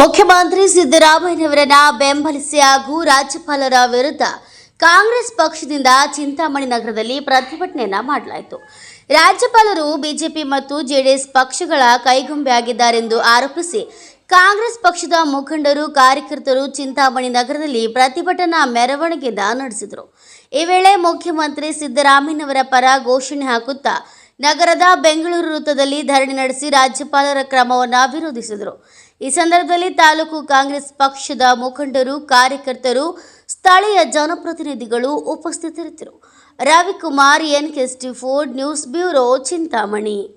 ಮುಖ್ಯಮಂತ್ರಿ ಸಿದ್ದರಾಮಯ್ಯನವರನ್ನ ಬೆಂಬಲಿಸಿ ಹಾಗೂ ರಾಜ್ಯಪಾಲರ ವಿರುದ್ಧ ಕಾಂಗ್ರೆಸ್ ಪಕ್ಷದಿಂದ ಚಿಂತಾಮಣಿ ನಗರದಲ್ಲಿ ಪ್ರತಿಭಟನೆಯನ್ನ ಮಾಡಲಾಯಿತು. ರಾಜ್ಯಪಾಲರು ಬಿಜೆಪಿ ಮತ್ತು ಜೆಡಿಎಸ್ ಪಕ್ಷಗಳ ಕೈಗೊಂಬೆಯಾಗಿದ್ದಾರೆಂದು ಆರೋಪಿಸಿ ಕಾಂಗ್ರೆಸ್ ಪಕ್ಷದ ಮುಖಂಡರು, ಕಾರ್ಯಕರ್ತರು ಚಿಂತಾಮಣಿ ನಗರದಲ್ಲಿ ಪ್ರತಿಭಟನಾ ಮೆರವಣಿಗೆಯನ್ನ ನಡೆಸಿದರು. ಈ ವೇಳೆ ಮುಖ್ಯಮಂತ್ರಿ ಸಿದ್ದರಾಮಯ್ಯನವರ ಪರ ಘೋಷಣೆ ಹಾಕುತ್ತಾ ನಗರದ ಬೆಂಗಳೂರು ವೃತ್ತದಲ್ಲಿ ಧರಣಿ ನಡೆಸಿ ರಾಜ್ಯಪಾಲರ ಕ್ರಮವನ್ನು ವಿರೋಧಿಸಿದರು. ಈ ಸಂದರ್ಭದಲ್ಲಿ ತಾಲೂಕು ಕಾಂಗ್ರೆಸ್ ಪಕ್ಷದ ಮುಖಂಡರು, ಕಾರ್ಯಕರ್ತರು, ಸ್ಥಳೀಯ ಜನಪ್ರತಿನಿಧಿಗಳು ಉಪಸ್ಥಿತರಿದ್ದರು. Ravikumar N Ford news bureau Chintamani.